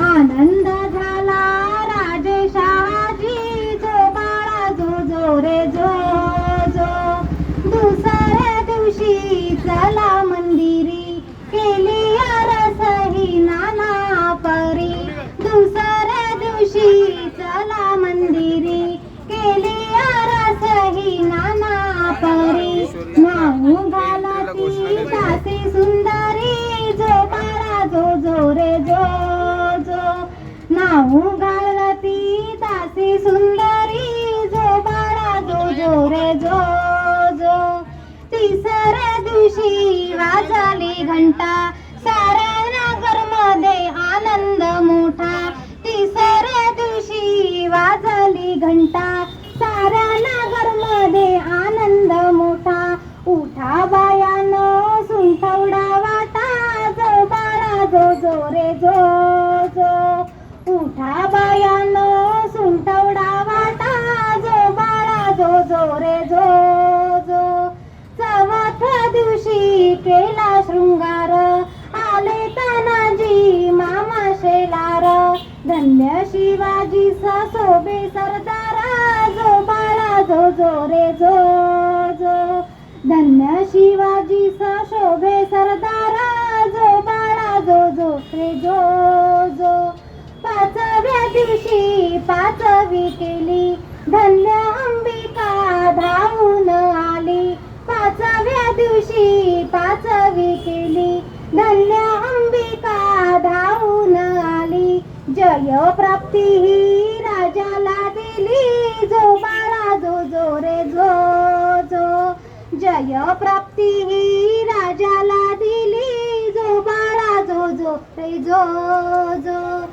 आनंद झाला राजेशाजी जो बाळा जो जो रे जो जो. दुसऱ्या दिवशी चला मंदिरी केली रसही नाना परी. दुसऱ्या दिवशी चला मंदिरी केली रसही नाना परी. नाऊ ती दासी सुंदरी. जो बाळा जो जो रे जो जो. तिसऱ्या दिवशी वाजली घंटा. साऱ्या नगरमध्ये आनंद मोठा. तिसऱ्या दिवशी वाजली घंटा. साऱ्या नगरमध्ये आनंद मोठा. उठा बायानो सुंठवडा वाटा. जो बाळा जो जो रे जो जो. उठा बायानो सुंटवडा वाटा जो बाळा जो जो रे जो जो. चौथ्या दिवशी केला शृंगार आले तानाजी मामा शेलार. धन्य शिवाजी ससोबे सरदार जो बाळा जो जो रे जो जो. धन्य शिवाजी सशोभे सरदार दिवशी पाचवी केली. धन्य अंबिका धावून आली. पाचव्या दिवशी पाचवी केली. धन्य अंबिका धावून आली. जय प्राप्ती ही राजाला दिली. जो बाळा जो जो रे जो जो. जय प्राप्ती ही राजाला दिली. जो बाळा जो जो रे जो जो.